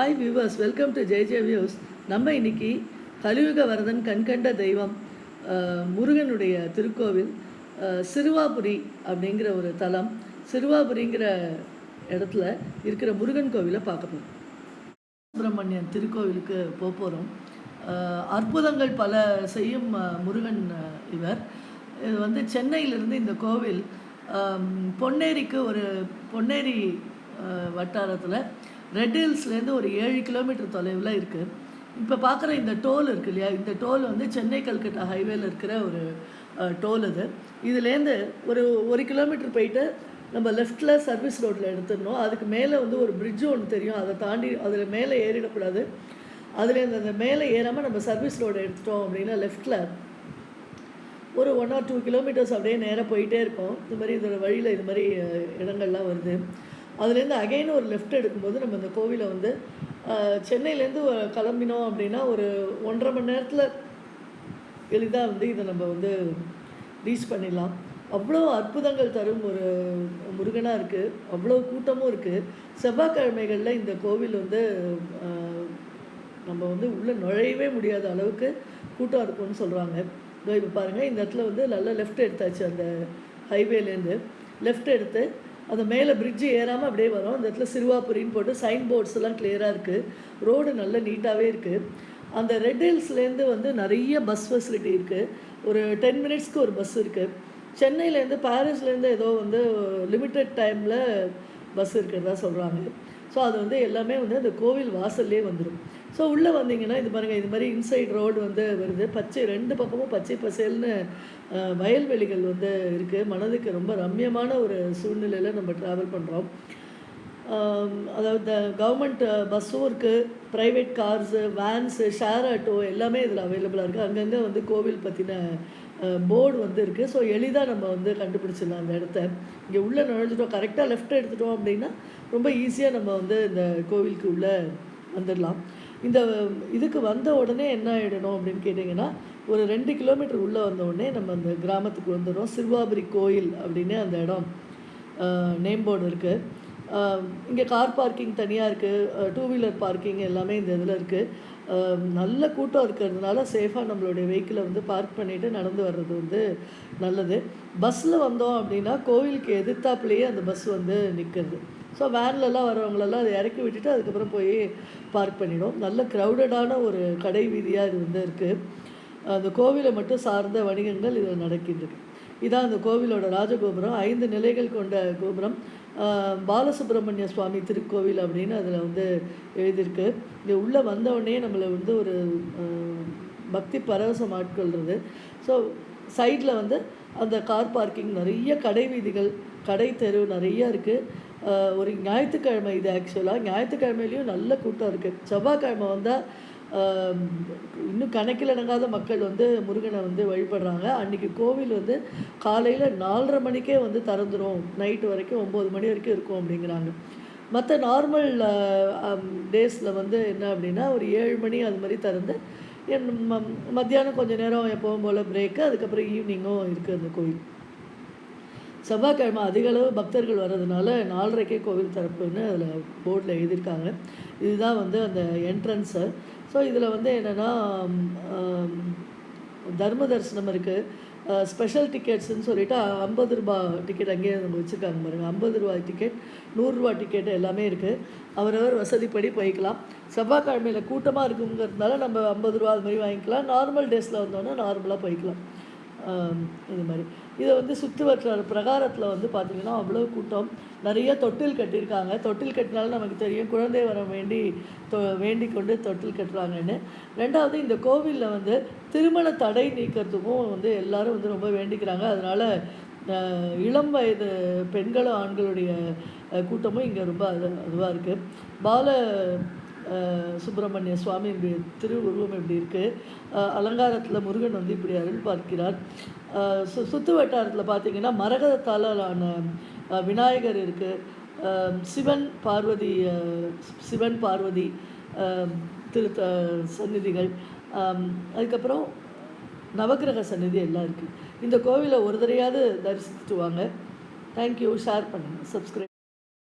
Hi viewers welcome to Jai Jaya views நம்ம இன்னைக்கு கலியுக வரதன் கண்கண்ட தெய்வம் முருகனுடைய திருக்கோவில் சிறுவாபுரி அப்படிங்கிற ஒரு தலம் சிறுவாபுரிங்கிற இடத்துல இருக்கிற முருகன் கோவிலை பார்க்க போகிறோம் சுப்பிரமணியன் திருக்கோவிலுக்கு போக போகிறோம் அற்புதங்கள் பல செய்யும் முருகன் இவர். இது வந்து சென்னையிலிருந்து இந்த கோவில் பொன்னேரிக்கு ஒரு பொன்னேரி வட்டாரத்தில் ரெட் ஹில்ஸ்லேருந்து ஒரு ஏழு கிலோமீட்டர் தொலைவில் இருக்குது இப்போ பார்க்குற இந்த டோல் இருக்கு இல்லையா? இந்த டோல் வந்து சென்னை கல்கட்டா ஹைவேல இருக்கிற ஒரு டோல் அது. இதுலேருந்து ஒரு ஒரு கிலோமீட்டர் போயிட்டு நம்ம லெஃப்டில் சர்வீஸ் ரோட்டில் எடுத்துடணும். அதுக்கு மேலே வந்து ஒரு பிரிட்ஜு ஒன்று தெரியும். அதை தாண்டி அதில் மேலே ஏறிடக்கூடாது. அதுலேருந்து அந்த மேலே ஏறாமல் நம்ம சர்வீஸ் ரோடு எடுத்துட்டோம் அப்படின்னா லெஃப்டில் ஒரு ஒன் ஆர் டூ கிலோமீட்டர்ஸ் அப்படியே நேராக போயிட்டே இருக்கோம். இந்த மாதிரி இதோட வழியில் இது மாதிரி இடங்கள்லாம் வருது. அதுலேருந்து அகைன் ஒரு லெஃப்ட் எடுக்கும்போது நம்ம இந்த கோவிலை வந்து சென்னையிலேருந்து கிளம்பினோம் அப்படின்னா ஒரு ஒன்றரை மணி நேரத்தில் எளிதாக வந்து இதை நம்ம வந்து ரீச் பண்ணிடலாம். அவ்வளோ அற்புதங்கள் தரும் ஒரு முருகனாக இருக்குது அவ்வளோ கூட்டமும் இருக்குது செவ்வாய்க்கிழமைகளில் இந்த கோவில் வந்து நம்ம வந்து உள்ளே நுழையவே முடியாத அளவுக்கு கூட்டம் இருக்கும்னு சொல்கிறாங்க இப்போ பாருங்கள் இந்த இடத்துல வந்து நல்லா லெஃப்ட் எடுத்தாச்சு அந்த ஹைவேலேருந்து லெஃப்ட் எடுத்து அந்த மேலே பிரிட்ஜு ஏறாமல் அப்படியே வரும். அந்த இடத்துல சிறுவாபுரின்னு போட்டு சைன் போர்ட்ஸ் எல்லாம் கிளியராக இருக்குது ரோடு நல்ல நீட்டாகவே இருக்குது அந்த ரெட் ஹில்ஸ்லேருந்து வந்து நிறைய பஸ் ஃபெசிலிட்டி இருக்குது ஒரு டென் மினிட்ஸ்க்கு ஒரு பஸ் இருக்குது சென்னையிலேருந்து பாரிஸ்லேருந்து ஏதோ வந்து லிமிட்டட் டைமில் பஸ் இருக்கிறதா சொல்கிறாங்க ஸோ அது வந்து எல்லாமே வந்து அந்த கோவில் வாசல்லே வந்துடும் ஸோ உள்ளே வந்தீங்கன்னா இது பாருங்கள் இது மாதிரி இன்சைட் ரோடு வந்து வருது. பச்சை ரெண்டு பக்கமும் பச்சை பசேல்னு வயல்வெளிகள் வந்து இருக்குது மனதுக்கு ரொம்ப ரம்மியமான ஒரு சூழ்நிலையில் நம்ம ட்ராவல் பண்ணுறோம் அதாவது கவர்மெண்ட் பஸ்ஸும் இருக்குது private cars vans share auto எல்லாமே இதில் அவைலபிளாக இருக்குது அங்கங்கே வந்து கோவில் பற்றின போர்டு வந்து இருக்குது ஸோ எளிதாக நம்ம வந்து கண்டுபிடிச்சிடலாம் அந்த இடத்த. இங்கே உள்ளே நுழைஞ்சிட்டோம். கரெக்டாக லெஃப்ட் எடுத்துட்டோம் அப்படின்னா ரொம்ப ஈஸியாக நம்ம வந்து இந்த கோவிலுக்கு உள்ளே வந்துடலாம். இந்த இதுக்கு வந்த உடனே என்ன ஆகிடணும் அப்படின்னு கேட்டிங்கன்னா ஒரு ரெண்டு கிலோமீட்டர் உள்ளே வந்த உடனே நம்ம அந்த கிராமத்துக்கு வந்துடுறோம். சிறுவாபுரி கோயில் அப்படின்னு அந்த இடம் நேம் போர்டு இருக்குது இங்கே கார் பார்க்கிங் தனியாக இருக்குது டூ வீலர் பார்க்கிங் எல்லாமே இந்த இதில் இருக்குது நல்ல கூட்டம் இருக்கிறதுனால சேஃபாக நம்மளுடைய வெஹிக்கிளை வந்து பார்க் பண்ணிவிட்டு நடந்து வர்றது வந்து நல்லது. பஸ்ஸில் வந்தோம் அப்படின்னா கோவிலுக்கு எதிர்த்தாப்புலேயே அந்த பஸ் வந்து நிற்கிறது ஸோ வேன்லலாம் வரவங்களெல்லாம் அதை இறக்கி விட்டுட்டு அதுக்கப்புறம் போய் பார்க் பண்ணிடும் நல்ல க்ரௌடடான ஒரு கடை வீதியாக இது வந்து இருக்குது அந்த கோவிலை மட்டும் சார்ந்த வணிகங்கள் இதில் நடக்கின்றது. இதான் அந்த கோவிலோட ராஜகோபுரம் ஐந்து நிலைகள் கொண்ட கோபுரம். பாலசுப்ரமணிய சுவாமி திருக்கோவில் அப்படின்னு அதில் வந்து எழுதியிருக்கு. இங்கே உள்ளே வந்தவுடனே நம்மளை வந்து ஒரு பக்தி பரவசம் ஆட்கொள்கிறது ஸோ சைடில் வந்து அந்த கார் பார்க்கிங் நிறைய கடை வீதிகள் கடை தெரு நிறைய இருக்குது ஒரு ஞாயிற்றுக்கிழமை இது ஆக்சுவலாக ஞாயிற்றுக்கிழமையிலையும் நல்ல கூட்டம் இருக்குது செவ்வாய்க்கிழமை வந்தால் இன்னும் கணக்கில் அடங்காத மக்கள் வந்து முருகனை வந்து வழிபடுறாங்க. அன்றைக்கி கோவில் வந்து காலையில் நாலரை மணிக்கே வந்து திறந்துடும் நைட்டு வரைக்கும் ஒம்பது மணி வரைக்கும் இருக்கும் அப்படிங்கிறாங்க. மற்ற நார்மல் டேஸில் வந்து என்ன அப்படின்னா ஒரு ஏழு மணி அது மாதிரி திறந்து என் ம- மத்தியானம் கொஞ்சம் நேரம் எப்போவும் போல் பிரேக்கு அதுக்கப்புறம் ஈவினிங்கும் இருக்குது அந்த கோயில் செவ்வாய்க்கிழமை அதிகளவு பக்தர்கள் வர்றதுனால நாலரைக்கே கோவில் திறப்புன்னு அதில் போர்டில் எழுதியிருக்காங்க. இதுதான் வந்து அந்த என்ட்ரன்ஸு ஸோ இதில் வந்து என்னென்னா தர்ம தரிசனம் இருக்குது ஸ்பெஷல் டிக்கெட்ஸ்ன்னு சொல்லிவிட்டு ஐம்பது ரூபா டிக்கெட் அங்கேயே நம்ம வச்சுருக்காங்க பாருங்கள் ஐம்பது ரூபாய் டிக்கெட் நூறுரூவா டிக்கெட் எல்லாமே இருக்குது அவரவர் வசதிப்படி போய்க்கலாம். செவ்வாய்க்கிழமையில் கூட்டமாக இருக்குங்கிறதுனால நம்ம ஐம்பது ரூபா அது மாதிரி வாங்கிக்கலாம். நார்மல் டேஸில் வந்தோன்னா நார்மலாக போய்க்கலாம். இது மாதிரி. இதை வந்து சுற்று வற்ற பிரகாரத்தில் வந்து பார்த்திங்கன்னா அவ்வளோ கூட்டம். நிறைய தொட்டில் கட்டியிருக்காங்க. தொட்டில் கட்டினாலும் நமக்கு தெரியும் குழந்தை வர வேண்டி தொ வேண்டி கொண்டு தொட்டில் கட்டுறாங்கன்னு. ரெண்டாவது இந்த கோவிலில் வந்து திருமண தடை நீக்கிறதுக்கும் வந்து எல்லோரும் வந்து ரொம்ப வேண்டிக்கிறாங்க. அதனால் இளம் வயது பெண்களும் ஆண்களுடைய கூட்டமும் இங்கே ரொம்ப அது அதுவாக இருக்குது பால சுப்பிரமணிய சுவாமி திருவுருவம் இப்படி இருக்குது அலங்காரத்தில் முருகன் வந்து இப்படி அருள் பார்க்கிறார். சு சுற்று வட்டாரத்தில் பார்த்தீங்கன்னா மரகதத்தால் ஆன விநாயகர் இருக்குது சிவன் பார்வதி சிவன் பார்வதி திருத்த திரு சந்நிதிகள் அதுக்கப்புறம் நவக்கிரக சந்நிதி எல்லாம் இருக்குது இந்த கோவிலை ஒரு தடையாவது தரிசித்துட்டு வாங்க. தேங்க்யூ ஷேர் பண்ணுங்கள் சப்ஸ்கிரைப்